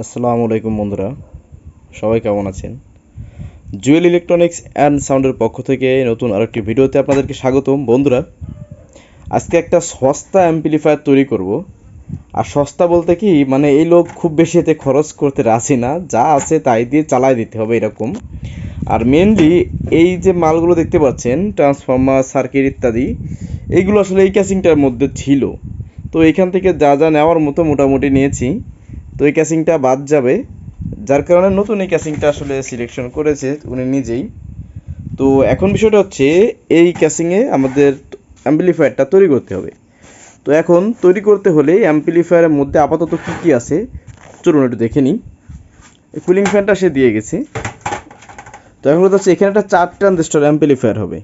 আসসালামু আলাইকুম বন্ধুরা, সবাই কেমন আছেন? জুয়েল ইলেকট্রনিক্স অ্যান্ড সাউন্ডের পক্ষ থেকে নতুন আরেকটি ভিডিওতে আপনাদেরকে স্বাগতম। বন্ধুরা, আজকে একটা সস্তা অ্যাম্পলিফায়ার তৈরি করব। আর সস্তা বলতে কি মানে এই লোক খুব বেশি এতে খরচ করতে রাজি না, যা আছে তাই দিয়ে চালায় দিতে হবে এরকম। আর মেনলি এই যে মালগুলো দেখতে পাচ্ছেন ট্রান্সফর্মার সার্কিট ইত্যাদি, এইগুলো আসলে এই ক্যাসিংটার মধ্যে ছিল। তো এখান থেকে যা যা নেওয়ার মতো মোটামুটি নিয়েছি। তো এই ক্যাসিংটা বাদ যাবে, যার কারণে নতুন এই ক্যাসিংটা আসলে সিলেকশন করেছে উনি নিজেই। তো এখন বিষয়টা হচ্ছে, এই ক্যাসিংয়ে আমাদের অ্যাম্পলিফায়ারটা তৈরি করতে হবে। তো এখন তৈরি করতে হলে অ্যাম্পলিফায়ারের মধ্যে আপাতত কী কী আছে, চলুন একটু দেখে নিই। কুলিং ফ্যানটা সে দিয়ে গেছে। তো এখন কথা হচ্ছে, এখানে একটা চার ট্রানজিস্টর অ্যাম্পলিফায়ার হবে।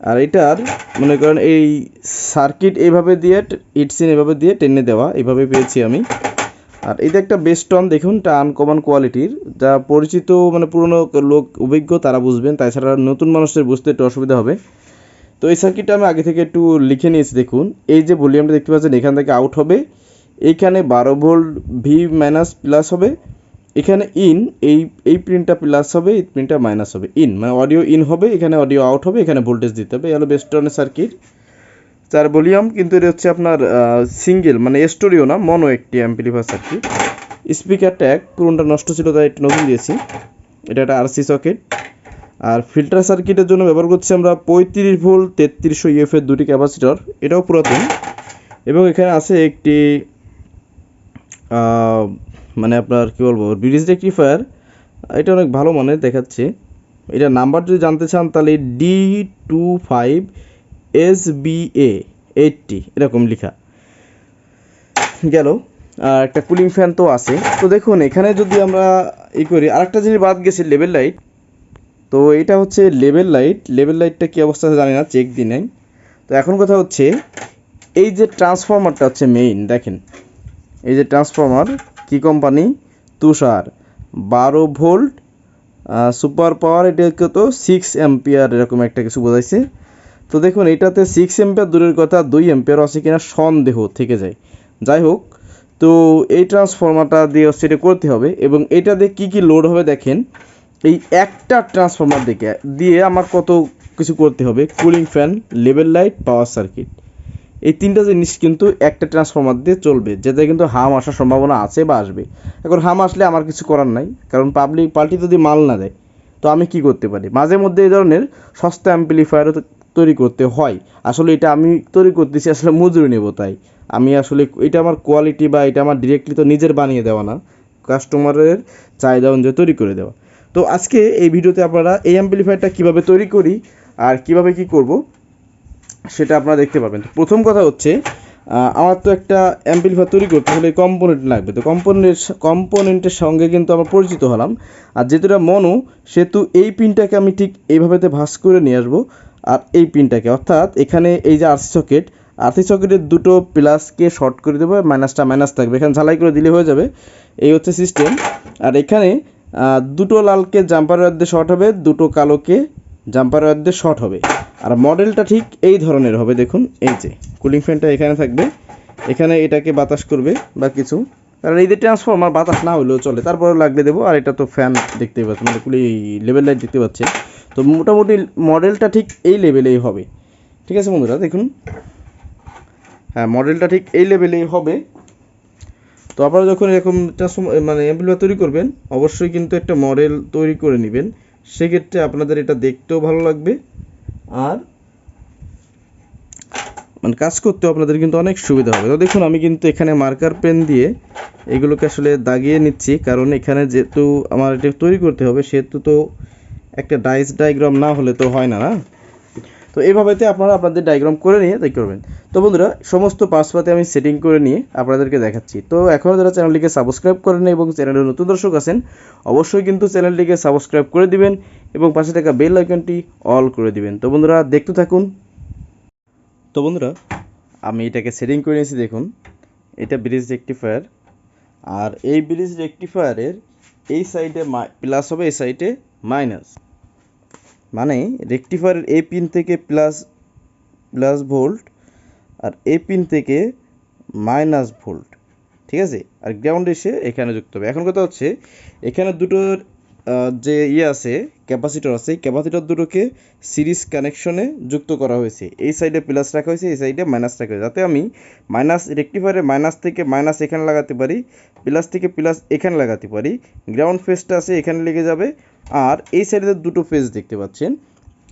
আর এটার, মনে করেন এই সার্কিট এইভাবে দিয়ে ইটসিন এভাবে দিয়ে টেনে দেওয়া, এইভাবে পেয়েছি আমি। আর এটা একটা বেস্টন দেখুন, এটা আনকমন কোয়ালিটির যা পরিচিত মানে পুরনো লোক, অভিজ্ঞ, তারা বুঝবেন। তাছাড়া নতুন মানুষদের বুঝতে একটু অসুবিধা হবে। তো এই সার্কিটটা আমি আগে থেকে একটু লিখে নিয়েছি, দেখুন। এই যে ভলিউমটা দেখতে পাচ্ছেন, এখান থেকে আউট হবে। এখানে বারো ভোল্ট ভি মাইনাস প্লাস হবে। এখানে ইন এই এই প্রিন্টটা প্লাস হবে, এই প্রিন্টটা মাইনাস হবে। ইন মানে অডিও ইন হবে, এখানে অডিও আউট হবে, এখানে ভোল্টেজ দিতে হবে। এই হলো বেস্টনের সার্কিট তার ভলিউম, কিন্তু এটা হচ্ছে আপনার সিঙ্গেল মানে স্টোরিও না, মনো একটি অ্যাম্পলিফায়ার সার্কিট স্পিকার ট্যাগ, পুরোনটা নষ্ট ছিল, তাই একটু নতুন দিয়েছি। এটা একটা আরসি সকেট আর ফিল্টার সার্কিটের জন্য ব্যবহার করছি আমরা পঁয়ত্রিশ ভোল্ট, তেত্রিশশো ইএফ এর দুটি ক্যাপাসিটর এটাও পুরাতন। এবং এখানে আছে একটি মানে আপনার কী বলব ব্রিজ রেক্টিফায়ার এটা অনেক ভালো মানে দেখাচ্ছে। এটা নাম্বার যদি জানতে চান, তাহলে D two five S B A eighty, এরকম লেখা। গেল। আর একটা কুলিং ফ্যান তো আছে। তো দেখুন, এখানে যদি আমরা ই করি, আরেকটা জিনিস বাদ গেছে লেভেল লাইট তো এটা হচ্ছে লেভেল লাইট লেভেল লাইটটা কী অবস্থা জানি না চেক দিই নাই। তো এখন কথা হচ্ছে, এই যে ট্রান্সফর্মারটা হচ্ছে মেইন দেখেন। এই যে ট্রান্সফর্মার কি কোম্পানি তুষার। বারো ভোল্ট সুপার পাওয়ার এটা তো সিক্স অ্যাম্পিয়ার এরকম একটা কিছু বোঝাইছে। তো দেখুন, এটাতে সিক্স এম্পিয়ার দূরের কথা, দুই এম্পিয়ার আছে কিনা সন্দেহ থেকে যায়। যাই হোক, তো এই ট্রান্সফর্মারটা দিয়ে এটা করতে হবে এবং এটা দিয়ে কী কী লোড হবে দেখেন। এই একটা ট্রান্সফর্মার দিকে দিয়ে আমার কত কিছু করতে হবে। Cooling fan level light power circuit এই তিনটা জিনিস কিন্তু একটা ট্রান্সফর্মার দিয়ে চলবে যেটা কিন্তু হাম আসার সম্ভাবনা আছে বা আসবে। এখন হাম আসলে আমার কিছু করার নাই, কারণ পাবলিক পার্টি যদি মাল না দেয়, তো আমি কি করতে পারি? মাঝে মধ্যে এই ধরনের সস্তা অ্যাম্পলিফায়ারও তৈরি করতে হয়। আসলে এটা আমি তৈরি করতেছি, আসলে মজুরি নেব তাই। আমি আসলে এটা আমার কোয়ালিটি বা এটা আমার ডিরেক্টলি তো নিজের বানিয়ে দেওয়া না কাস্টমারের চাহিদা অনুযায়ী তৈরি করে দেওয়া। তো আজকে এই ভিডিওতে আপনারা এই অ্যাম্পলিফায়ারটা কীভাবে তৈরি করি আর কীভাবে কি করব, সেটা আপনারা দেখতে পাবেন প্রথম কথা হচ্ছে আমার তো একটা অ্যাম্পলিফায়ার তৈরি করতে হলে কম্পোনেন্ট লাগবে। তো কম্পোনেন্ট কম্পোনেন্টের সঙ্গে কিন্তু আমরা পরিচিত হলাম। আর যেহেতু মনো সেহেতু এই পিনটাকে আমি ঠিক এইভাবেতে ভাঁজ করে নিয়ে আসব। আর এই পিনটাকে। অর্থাৎ এখানে এই যে আরসি সকেট আরসি সকেটের দুটো প্লাসকে শর্ট করে দেবো মাইনাসটা মাইনাস থাকবে। এখানে ঝালাই করে দিলে হয়ে যাবে। এই হচ্ছে সিস্টেম আর এখানে দুটো লালকে জাম্পার ওয়্যার দিয়ে শর্ট হবে, দুটো কালোকে জাম্পার ওয়্যার দিয়ে শর্ট হবে। আর মডেলটা ঠিক এই ধরনের হবে, দেখুন, এই যে। কুলিং ফ্যানটা এখানে থাকবে। এখানে এটাকে বাতাস করবে বা কিছু। কারণ এই যে ট্রান্সফর্মার বাতাস না হলেও চলে। তারপরে লাগিয়ে দেবো। আর এটা তো ফ্যান দেখতেই পাচ্ছেন মানে কুলি লেভেল লাইট দেখতে পাচ্ছেন। তো মোটামুটি মডেলটা ঠিক এই লেভেলেই হবে। ঠিক আছে বন্ধুরা, দেখুন। হ্যাঁ মডেলটা ঠিক এই লেভেলেই হবে। তো আপনারা যখন এরকম মানে অ্যাম্পলিফায়ার তৈরি করবেন, অবশ্যই কিন্তু একটা মডেল তৈরি করে নেবেন। সেক্ষেত্রে আপনাদের এটা দেখতেও ভালো লাগবে। আর মানে কাজ করতেও আপনাদের কিন্তু অনেক সুবিধা হবে। তো দেখুন, আমি কিন্তু এখানে মার্কার পেন দিয়ে এগুলোকে আসলে দাগিয়ে নিচ্ছি। কারণ এখানে যেহেতু আমার এটা তৈরি করতে হবে, সেহেতু তো একটা ডাইস ডায়াগ্রাম না হলে তো হয় না না? তো এইভাবেতে আপনারা আপনাদের ডায়াগ্রাম করে নিয়ে তাই করবেন তো বন্ধুরা, সমস্ত পাসপাতে আমি সেটিং করে নিয়ে আপনাদেরকে দেখাচ্ছি। তো এখনও যারা চ্যানেলটিকে সাবস্ক্রাইব করেন এবং চ্যানেলের নতুন দর্শক আছেন, অবশ্যই কিন্তু চ্যানেলটিকে সাবস্ক্রাইব করে দিবেন এবং পাশে থাকা বেল আইকনটি অল করে দিবেন। তো বন্ধুরা, দেখতে থাকুন। তো বন্ধুরা, আমি এটাকে সেটিং করে নিয়েছি, দেখুন। এটা ব্রিজ রেক্টিফায়ার আর এই ব্রিজ রেক্টিফায়ারের এই সাইডে প্লাস হবে এই সাইডে মাইনাস মানে রেক্টিফায়ারের এই পিন থেকে প্লাস প্লাস ভোল্ট আর এই পিন থেকে মাইনাস ভোল্ট ঠিক আছে? আর গ্রাউন্ড এসে এখানে যুক্ত হবে। এখন কথা হচ্ছে, এখানে দুটোর যে ইয়ে আছে ক্যাপাসিটর আছে ক্যাপাসিটর দুটোকে সিরিজ কানেকশনে যুক্ত করা হয়েছে। এই সাইডে প্লাস রাখা হয়েছে, এই সাইডে মাইনাস রাখা হয়েছে। যাতে আমি মাইনাস রেক্টিফায়ারে মাইনাস থেকে মাইনাস এখানে লাগাতে পারি প্লাস থেকে প্লাস এখানে লাগাতে পারি গ্রাউন্ড ফেসটা আছে, এখানে লেগে যাবে আর এই সাইডে দুটো ফেজ দেখতে পাচ্ছেন।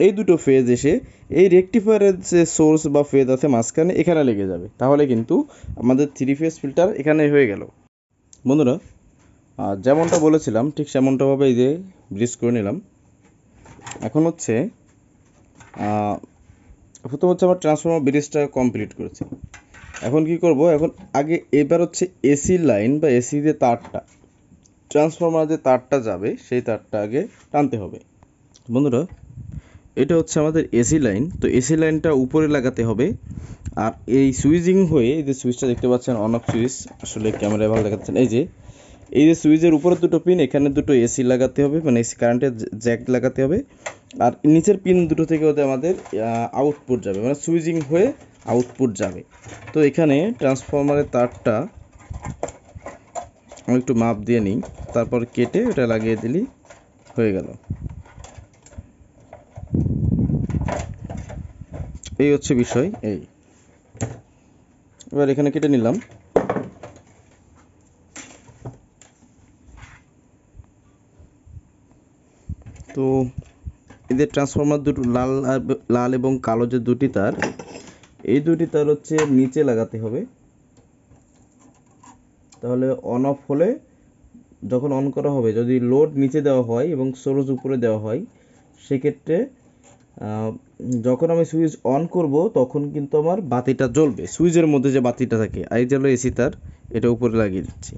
এই দুটো ফেজ এসে এই রেক্টিফায়ারের যে সোর্স বা ফেজ আছে মাঝখানে এখানে লেগে যাবে। তাহলে কিন্তু আমাদের থ্রি ফেজ ফিল্টার এখানে হয়ে গেল। বন্ধুরা যেমনটা বলেছিলাম, ঠিক সেমনটাভাবে এই যে ব্রিজ করে নিলাম। এখন হচ্ছে প্রথম হচ্ছে আমার ট্রান্সফর্মার ব্রিজটা কমপ্লিট করেছি। এখন কি করব? এখন আগে এবার হচ্ছে এসি লাইন বা এসি যে তারটা ট্রান্সফর্মার যে তারটা যাবে, সেই তারটা আগে টানতে হবে। বন্ধুরা, এটা হচ্ছে আমাদের এসি লাইন তো এসি লাইনটা উপরে লাগাতে হবে। আর এই সুইচিং হয়ে এই যে সুইচটা দেখতে পাচ্ছেন অন অফ সুইচ, আসলে ক্যামেরায় ভালো দেখাচ্ছেন এই যে এই যে সুইচের উপরে দুটো পিন এখানে দুটো এসি লাগাতে হবে মানে এসি কারেন্টের জ্যাক লাগাতে হবে। আর নিচের পিন দুটো থেকে ওদের আমাদের আউটপুট যাবে মানে সুইচিং হয়ে আউটপুট যাবে। তো এখানে ট্রান্সফরমারের তারটা আমি একটু মাপ দিয়ে নিই। তারপর কেটে ওটা লাগিয়ে দিলেই হয়ে গেল। এই হচ্ছে বিষয়, এই। এবার এখানে কেটে নিলাম। তো এদের ট্রান্সফরমার দুটো, লাল আর লাল এবং কালো যে দুটি তার, এই দুটি তার হচ্ছে নিচে লাগাতে হবে। তাহলে অন অফ হলে যখন অন করা হবে, যদি লোড নিচে দেওয়া হয় এবং সোর্স উপরে দেওয়া হয়, সেক্ষেত্রে যখন আমি সুইচ অন করব, তখন কিন্তু আমার বাতিটা জ্বলবে। সুইচের মধ্যে যে বাতিটা থাকে, আর যে হলো এসি তার, এটা উপরে লাগিয়ে দিচ্ছি।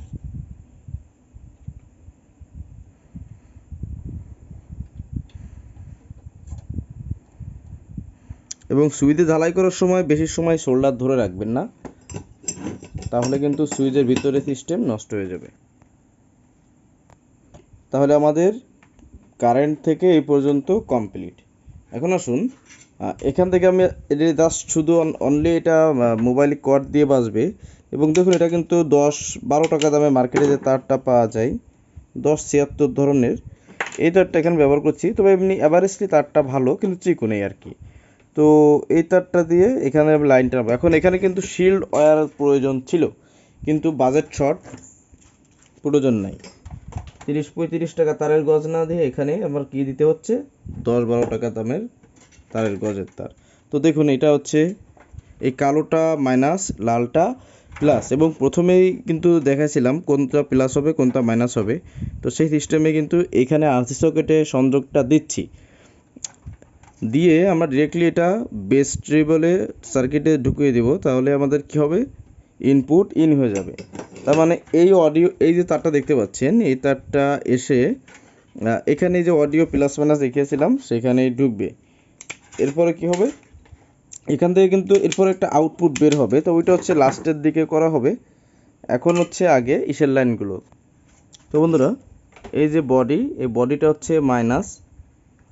এবং সুইচে ঝালাই করার সময়, বেশি সময় শোল্ডার ধরে রাখবেন না। তাহলে কিন্তু সুইচের ভিতরে সিস্টেম নষ্ট হয়ে যাবে। তাহলে আমাদের কারেন্ট থেকে এই পর্যন্ত কমপ্লিট। এখন আসুন এখান থেকে আমি এটা জাস্ট শুধু অনলি এটা মোবাইল কর্ড দিয়ে বাজবে। এবং দেখুন, এটা কিন্তু দশ বারো টাকা দামে মার্কেটে যে তারটা পাওয়া যায়, দশ ছিয়াত্তর ধরনের, এই তারটা এখানে ব্যবহার করছি। তবে এমনি অ্যাভারেজলি তারটা ভালো, কিন্তু চিকনেই আর কি। তো এই তারটা দিয়ে এখানে আমি লাইনটা নেব এখন এখানে কিন্তু শিল্ড ওয়্যার প্রয়োজন ছিল, কিন্তু বাজেট শর্ট প্রয়োজন নাই। তিরিশ পঁয়ত্রিশ টাকা তারের গজ না দিয়ে এখানে আমার কি দিতে হচ্ছে? দশ বারো টাকা দামের তারের গজের তার। তো দেখুন, এটা হচ্ছে এই কালোটা মাইনাস লালটা প্লাস এবং প্রথমেই কিন্তু দেখাছিলাম কোনটা প্লাস হবে, কোনটা মাইনাস হবে। তো সেই সিস্টেমে কিন্তু এখানে আরসি সকেটে সংযোগটা দিচ্ছি। দিয়ে আমরা ডিরেক্টলি এটা বেস ট্রিবলে সার্কিটে ঢুকিয়ে দেব, তাহলে আমাদের কি হবে? ইনপুট ইন হয়ে যাবে। তার মানে এই অডিও এই যে তারটা দেখতে পাচ্ছেন, এই তারটা এসে এখানে যে অডিও প্লাস মাইনাস দেখিয়েছিলাম সেখানে ঢুকবে। এরপরে কি হবে? এখান থেকে কিন্তু এরপর একটা আউটপুট বের হবে, তো ওইটা হচ্ছে লাস্টের দিকে করা হবে। এখন হচ্ছে আগে ইসের লাইনগুলো। তো বন্ধুরা, এই যে বডি এই বডিটা হচ্ছে মাইনাস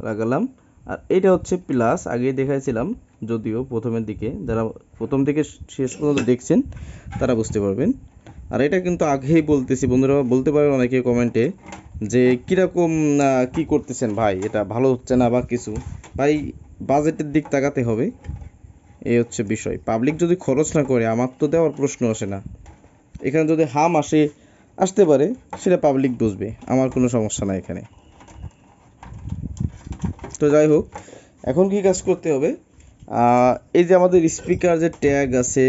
লাগালাম। আর এটা হচ্ছে প্লাস আগেই দেখাইছিলাম, যদিও প্রথমের দিকে, যারা প্রথম থেকে শেষ পর্যন্ত দেখছেন, তারা বুঝতে পারবেন। আর এটা কিন্তু আগেই বলতেছি, বন্ধুরা, বলতে পারেন অনেকে কমেন্টে যে কীরকম কি করতেছেন ভাই, এটা ভালো হচ্ছে না বা কিছু? ভাই, বাজেটের দিক তাকাতে হবে। এই হচ্ছে বিষয়। পাবলিক যদি খরচ না করে, আমার তো দেওয়ার প্রশ্ন আসে না। এখানে যদি হাম আসে, আসতে পারে, সেটা পাবলিক বুঝবে। আমার কোনো সমস্যা নাই এখানে। তো যাই হোক, এখন কি কাজ করতে হবে? এই যে আমাদের স্পিকার যে ট্যাগ আছে,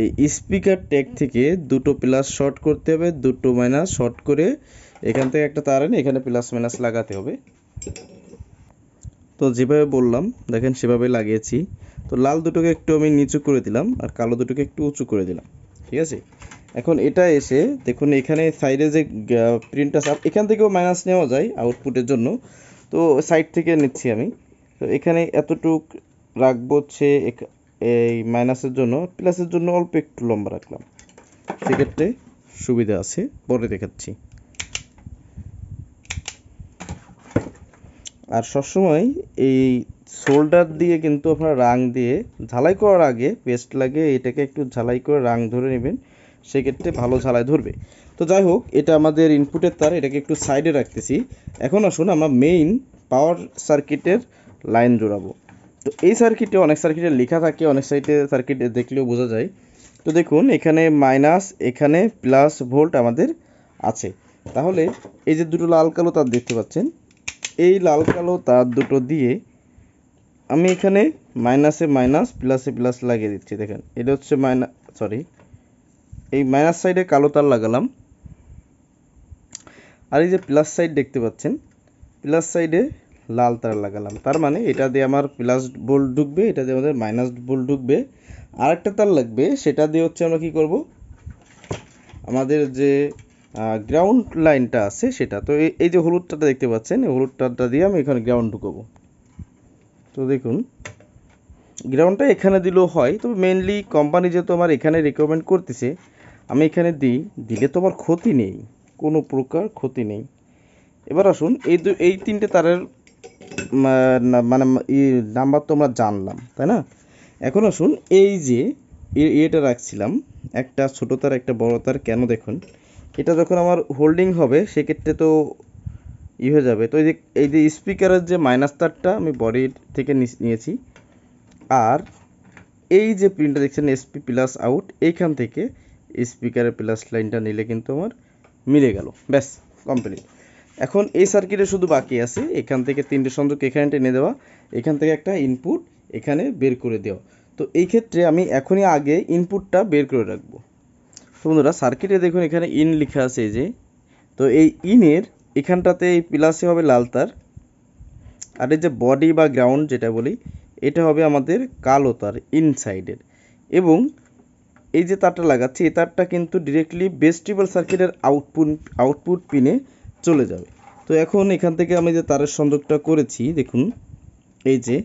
এই স্পিকার ট্যাগ থেকে দুটো প্লাস শর্ট করতে হবে, দুটো মাইনাস শর্ট করে এখান থেকে একটা তার এনে এখানে প্লাস মাইনাস লাগাতে হবে। তো যেভাবে বললাম, দেখেন সেভাবে লাগিয়েছি। তো লাল দুটোকে একটু আমি নিচু করে দিলাম আর কালো দুটোকে একটু উঁচু করে দিলাম, ঠিক আছে? এখন এটা এসে দেখুন এখানে সাইডে যে প্রিন্ট আছে আপ- এখান থেকেও মাইনাস নেওয়া যায় আউটপুটের জন্য। তো সাইড থেকে নিচ্ছি আমি। তো এখানে এতটুক রাখব হচ্ছে এই মাইনাসের জন্য। প্লাসের জন্য অল্প একটু লম্বা রাখলাম। সেক্ষেত্রে সুবিধা আছে। পরে দেখাচ্ছি। আর সবসময় এই শোল্ডার দিয়ে কিন্তু আপনার রাং দিয়ে ঝালাই করার আগে পেস্ট লাগে এটাকে একটু ঝালাই করে রাং ধরে নেবেন। সেক্ষেত্রে ভালো ঝালাই ধরবে। তো যাই হোক, এটা আমাদের ইনপুটের তার, এটাকে একটু সাইডে রাখতেছি। এখন আসুন আমরা মেইন পাওয়ার সার্কিটের লাইন জোড়াবো। তো এই সার্কিটে অনেক সার্কিটে লেখা থাকে, অনেক সাইটে সার্কিটে দেখলেও বোঝা যায়। তো দেখুন, এখানে মাইনাস এখানে প্লাস ভোল্ট আমাদের আছে। তাহলে এই যে দুটো লাল কালো তার দেখতে পাচ্ছেন, এই লাল কালো তার দুটো দিয়ে আমি এখানে মাইনাসে মাইনাস প্লাসে প্লাস লাগিয়ে দিচ্ছি, দেখেন। এটা হচ্ছে মাইনাস সরি এই মাইনাস সাইডে কালো তার লাগালাম। আর এই যে প্লাস সাইড দেখতে পাচ্ছেন প্লাস সাইডে লাল তার লাগালাম। তার মানে এটা দিয়ে আমার প্লাস বোল্ট ঢুকবে, এটা দিয়ে আমাদের মাইনাস বোল্ট ঢুকবে। আরেকটা তার লাগবে, সেটা দিয়ে হচ্ছে আমরা কি করব? আমাদের যে গ্রাউন্ড লাইনটা আছে সেটা। তো এই- যে হলুদ তারটা দেখতে পাচ্ছেন, এই হলুদ তারটা দিয়ে আমি এখানে গ্রাউন্ড ঢুকাবো। তো দেখুন গ্রাউন্ডটা এখানে দিলেও হয়, তবে মেনলি কোম্পানি যেহেতু আমার এখানে রেকমেন্ড করতেছে, আমি এখানে দিই, দিলে তো আমার ক্ষতি নেই। কোনো প্রকার ক্ষতি নেই। এবার আসুন, এই দু, এই তিনটে তারের মানে ই, নাম্বার তো আমরা জানলাম, তাই না? এখন আসুন, এই যে এটা রাখছিলাম, একটা ছোটো তার, একটা বড় তার, কেন দেখুন? এটা যখন আমার হোল্ডিং হবে, সেক্ষেত্রে তো ই হয়ে যাবে। তো এই যে এই যে স্পিকারের যে মাইনাস তারটা আমি বডির থেকে নিয়েছি, আর এই যে প্রিন্টটা দেখছেন এসপি প্লাস আউট এইখান থেকে স্পিকারের প্লাস লাইনটা নিলে কিন্তু আমার মিলে গেল। ব্যাস কমপ্লিট এখন এই সার্কিটে শুধু বাকি আছে, এখান থেকে তিনটে সংযোগ এখানে টেনে দেওয়া, এখান থেকে একটা ইনপুট এখানে বের করে দেওয়া। তো এই ক্ষেত্রে আমি এখনই আগে ইনপুটটা বের করে রাখব। তো বন্ধুরা সার্কিটে দেখুন, এখানে ইন লেখা আছে যে, তো এই ইনের এখানটাতে এই প্লাসে হবে লাল তার, আর এই যে বডি বা গ্রাউন্ড যেটা বলি, এটা হবে আমাদের কালো তার ইনসাইডের এবং এই যে তারটা লাগাচ্ছি, এই তারটা কিন্তু ডিরেক্টলি বেস্টিবল সার্কিটের আউটপুট আউটপুট পিনে চলে যাবে। তো এখন এখান থেকে আমি যে তারের সংযোগটা করেছি, দেখুন, এই যে,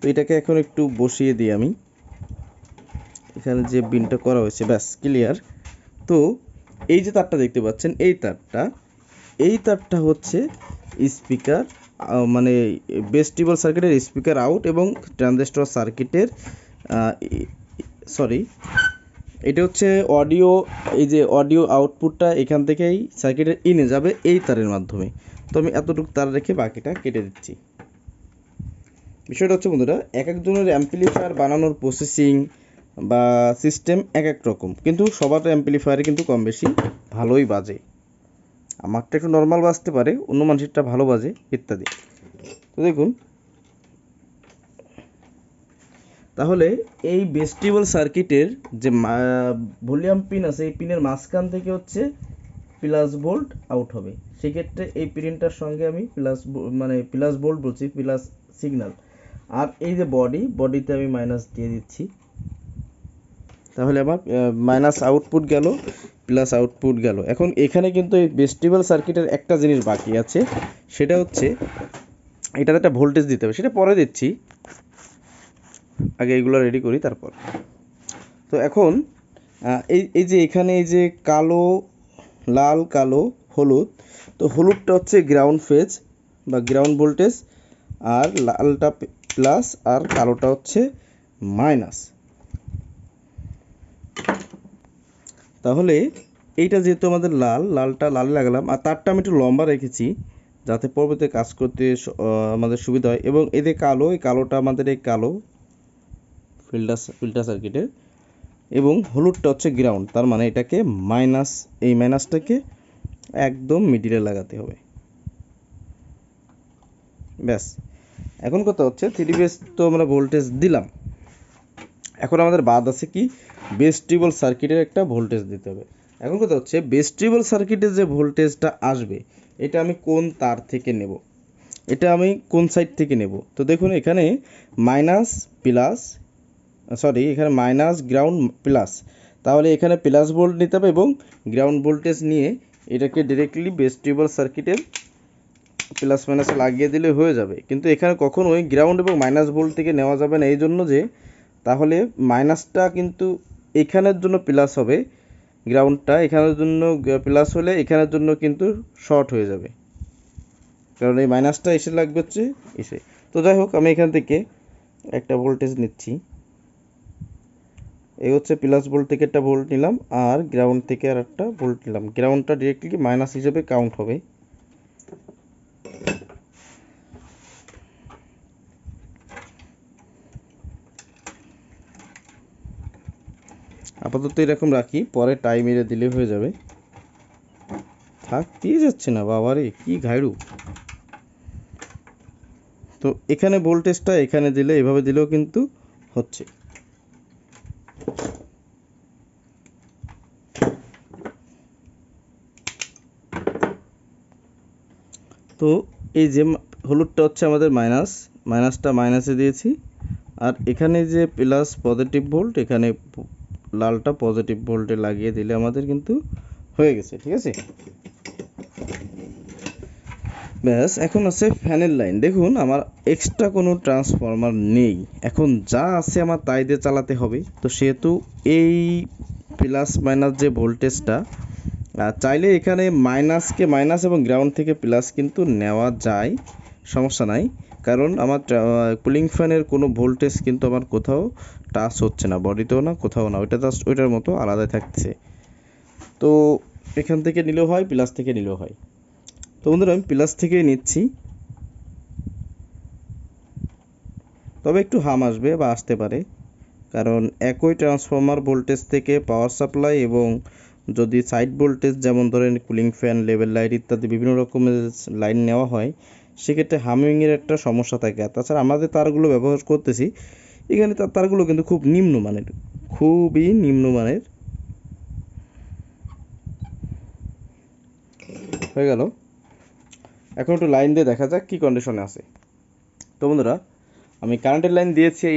তো এটাকে এখন একটু বসিয়ে দিই আমি। এখানে যে বিনটা করা হয়েছে, ব্যাস ক্লিয়ার তো এই যে তারটা দেখতে পাচ্ছেন, এই তারটা এই তারটা হচ্ছে স্পিকার মানে বেস্টিবল সার্কিটের স্পিকার আউট এবং ট্রানজিস্টর সার্কিটের সরি এটা হচ্ছে অডিও এই যে অডিও আউটপুটটা এখান থেকেই সার্কিটের ইনে যাবে এই তারের মাধ্যমে। তো আমি এতটুকু তার রেখে বাকিটা কেটে দিচ্ছি। বিষয়টা হচ্ছে বন্ধুরা, এক একজনের অ্যাম্পলিফায়ার বানানোর প্রসেসিং বা সিস্টেম এক এক রকম। কিন্তু সবার অ্যাম্পলিফায়ারে কিন্তু কম বেশি ভালোই বাজে। আমারটা একটু নর্মাল বাজতে পারে, অন্য মানুষেরটা ভালো বাজে, ইত্যাদি। তো দেখুন তাহলে এই বেস্টিবল সার্কিটের যে ভলিউম পিন আছে, এই পিনের মাঝখান থেকে হচ্ছে প্লাস ভোল্ট আউট হবে। সেক্ষেত্রে এই পিনটার সঙ্গে আমি প্লাস মানে প্লাস ভোল্ট বলছি প্লাস সিগন্যাল আর এই যে বডি বডিতে আমি মাইনাস দিয়ে দিচ্ছি। তাহলে আমার মাইনাস আউটপুট গেল প্লাস আউটপুট গেল। এখন এখানে কিন্তু এই বেস্টিবল সার্কিটের একটা জিনিস বাকি আছে, সেটা হচ্ছে এটার একটা ভোল্টেজ দিতে হবে। সেটা পরে দিচ্ছি। আগে এগুলো রেডি করি তারপর। তো এখন এই এই যে এখানে এই যে কালো, লাল, কালো, হলুদ, তো হলুদটা হচ্ছে গ্রাউন্ড ফেজ বা গ্রাউন্ড ভোল্টেজ আর লালটা প্লাস আর কালোটা হচ্ছে মাইনাস তাহলে এইটা যেহেতু আমাদের লাল, লালটা লাল লাগালাম, আর তারটা আমি একটু লম্বা রেখেছি যাতে পরবর্তীতে কাজ করতে আমাদের সুবিধা হয়। এবং এদের কালো, এই কালোটা আমাদের এই কালো ফিল্টার ফিল্টার সার্কিটের। এবং হলুদটা হচ্ছে গ্রাউন্ড তার মানে এটাকে মাইনাস এই মাইনাসটাকে একদম মিডিলে লাগাতে হবে। ব্যাস। এখন কথা হচ্ছে থ্রি বেস তো আমরা ভোল্টেজ দিলাম। এখন আমাদের বাদ আছে কি? বেস্টিবল সার্কিটের একটা ভোল্টেজ দিতে হবে। এখন কথা হচ্ছে বেস্টিবল সার্কিটের যে ভোল্টেজটা আসবে, এটা আমি কোন তার থেকে নেব? এটা আমি কোন সাইড থেকে নেব? তো দেখুন এখানে মাইনাস প্লাস সরি, এখানে মাইনাস গ্রাউন্ড প্লাস তাহলে এখানে প্লাস ভোল্ট নিতে হবে এবং গ্রাউন্ড ভোল্টেজ নিয়ে এটাকে ডিরেক্টলি বেস্টিবল সার্কিটের প্লাস মাইনাস লাগিয়ে দিলে হয়ে যাবে। কিন্তু এখানে কখনোই গ্রাউন্ড এবং মাইনাস ভোল্ট থেকে নেওয়া যাবে না। এই জন্য যে তাহলে মাইনাসটা কিন্তু এখানের জন্য প্লাস হবে গ্রাউন্ডটা এখানের জন্য প্লাস হলে এখানের জন্য কিন্তু শর্ট হয়ে যাবে। কারণ এই মাইনাসটা এসে লাগবে হচ্ছে এসে। তো যাই হোক, আমি এখান থেকে একটা ভোল্টেজ নিচ্ছি। এই হচ্ছে প্লাস ভোল্ট থেকে একটা ভোল্ট নিলাম, আর গ্রাউন্ড থেকে আর একটা ভোল্ট নিলাম। গ্রাউন্ডটা ডিরেক্টলি মাইনাস হিসেবে কাউন্ট হবে। আপাতত এরকম রাখি, পরে টাইম এরে দিলে হয়ে যাবে। থাক থাকতেই যাচ্ছে না বাবারে কি ঘাইড়ু তো এখানে ভোল্টেজটা এখানে দিলে, এভাবে দিলেও কিন্তু হচ্ছে। তো এই যে হলুদটা হচ্ছে আমাদের মাইনাস, মাইনাসটা মাইনাসে দিয়েছি। আর এখানে যে প্লাস পজিটিভ ভোল্ট এখানে লালটা পজিটিভ ভোল্টে লাগিয়ে দিলে আমাদের কিন্তু হয়ে গেছে, ঠিক আছে? ব্যাস, এখন আছে ফ্যানের লাইন। দেখুন, আমার এক্সট্রা কোনো ট্রান্সফরমার নেই। এখন যা আছে আমার তাই দিয়ে চালাতে হবে। তো সেহেতু এই প্লাস মাইনাস যে ভোল্টেজটা চাইলে এখানে মাইনাসকে মাইনাস এবং গ্রাউন্ড থেকে প্লাস কিন্তু নেওয়া যায়। সমস্যা নাই। কারণ আমার কুলিং ফ্যানের কোনো ভোল্টেজ কিন্তু আমার কোথাও টাচ হচ্ছে না। বডিতেও না, কোথাও না। ওইটা জাস্ট ওইটার মতো আলাদা থাকছে। তো এখান থেকে নিলেও হয় প্লাস থেকে নিলেও হয়। তো বন্ধুরা, আমি প্লাস থেকেই নিচ্ছি। তবে একটু হাম আসবে বা আসতে পারে। কারণ একই ট্রান্সফর্মার ভোল্টেজ থেকে পাওয়ার সাপ্লাই এবং যদি সাইড ভোল্টেজ যেমন ধরেন কুলিং ফ্যান লেভেল লাইট ইত্যাদি বিভিন্ন রকমের লাইন নেওয়া হয়, সেক্ষেত্রে হামিংয়ের একটা সমস্যা থাকে। আর তাছাড়া আমাদের তারগুলো ব্যবহার করতেছি, এখানে তার, তারগুলো কিন্তু খুব নিম্নমানের খুবই নিম্নমানের হয়ে গেল। এখন একটু লাইন দিয়ে দেখা যাক কী কন্ডিশনে আছে। তো বন্ধুরা, আমি কারেন্টের লাইন দিয়েছি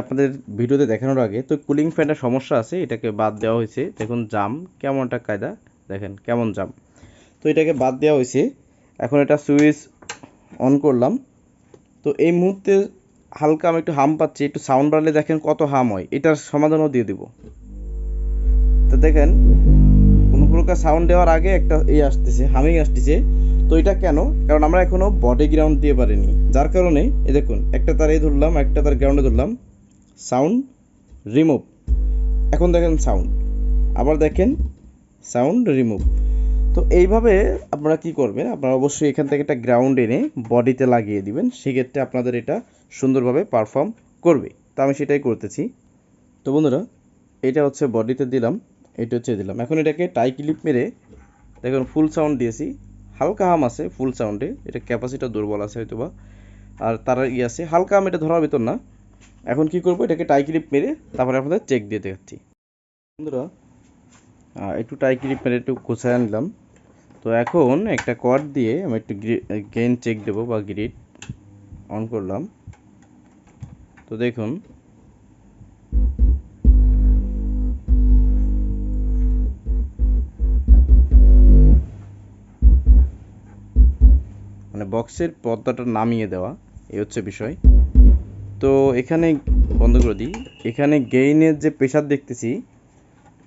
আপনাদের ভিডিওতে দেখানোর আগে। তো কুলিং ফ্যানের সমস্যা আছে, এটাকে বাদ দেওয়া হয়েছে। দেখুন, জাম, কেমন একটা কায়দা। দেখেন, কেমন জাম। তো এটাকে বাদ দেওয়া হয়েছে। এখন এটা সুইচ অন করলাম। তো এই মুহূর্তে হালকা আমি একটু হাম পাচ্ছি, একটু সাউন্ড বাড়লে দেখেন কত হাম হয়। এটার সমাধানও দিয়ে দিব। তো দেখেন, কোনো প্রকার সাউন্ড দেওয়ার আগে একটা এই আসতেছে হামিং আসতেছে। তো এটা কেন? কারণ আমরা এখনও বডি গ্রাউন্ড দিয়ে পারিনি। যার কারণে এ দেখুন, একটা তার এই ধরলাম, একটা তার গ্রাউন্ডে ধরলাম। সাউন্ড রিমুভ এখন দেখেন সাউন্ড আবার দেখেন সাউন্ড রিমুভ তো এইভাবে আপনারা কি করবেন? আপনারা অবশ্যই এখান থেকে একটা গ্রাউন্ড এনে বডিতে লাগিয়ে দিবেন। সেক্ষেত্রে আপনাদের এটা সুন্দরভাবে পারফর্ম করবে। তো আমি সেটাই করতেছি। তো বন্ধুরা, এটা হচ্ছে বডিতে দিলাম, এটা হচ্ছে দিলাম। এখন এটাকে টাই ক্লিপ মেরে, দেখুন ফুল সাউন্ড দিয়েছি। হালকা হাম আছে ফুল সাউন্ডে এটা ক্যাপাসিটা দুর্বল আছে হয়তো বা আর তার ই আছে, হালকা হাম এটা ধরার ভিতর না। এখন কি করব, এটাকে টাই ক্লিপ মেরে তারপরে আপনাদের চেক দিয়ে দেখাচ্ছি। বন্ধুরা একটু টাই ক্লিপ মেরে একটু কোচায় আনলাম তো এখন একটা কর্ড দিয়ে আমি একটু গেইন চেক দেবো বা গ্রিড অন করলাম। তো দেখুন মানে বক্সের পর্দাটা নামিয়ে দেওয়া, এই হচ্ছে বিষয়। তো এখানে বন্ধ করে দিই। এখানে গেইনের যে প্রেশার দেখতেছি,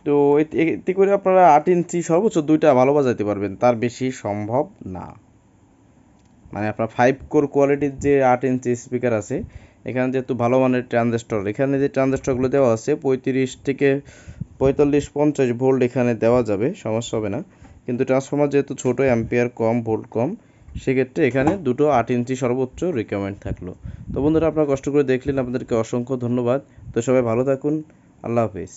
তো এতে করে আপনারা আট ইঞ্চি সর্বোচ্চ দুইটা ভালো বাজাইতে পারবেন, তার বেশি সম্ভব না। মানে আপনার ফাইভ কোর কোয়ালিটির যে আট ইঞ্চি স্পিকার আছে, এখানে যেহেতু ভালো মানের ট্রানজিস্টর এখানে যে ট্রানজিস্টরগুলো দেওয়া আছে, পঁয়ত্রিশ থেকে পঁয়তাল্লিশ পঞ্চাশ ভোল্ট এখানে দেওয়া যাবে, সমস্যা হবে না। কিন্তু ট্রান্সফর্মার যেহেতু ছোটো অ্যাম্পিয়ার কম ভোল্ট কম সেক্ষেত্রে এখানে দুটো আট ইঞ্চি সর্বোচ্চ রিকমেন্ড থাকল। তো বন্ধুরা, আপনারা কষ্ট করে দেখলেন, আপনাদেরকে অসংখ্য ধন্যবাদ। তো সবাই ভালো থাকুন। আল্লাহ হাফিজ।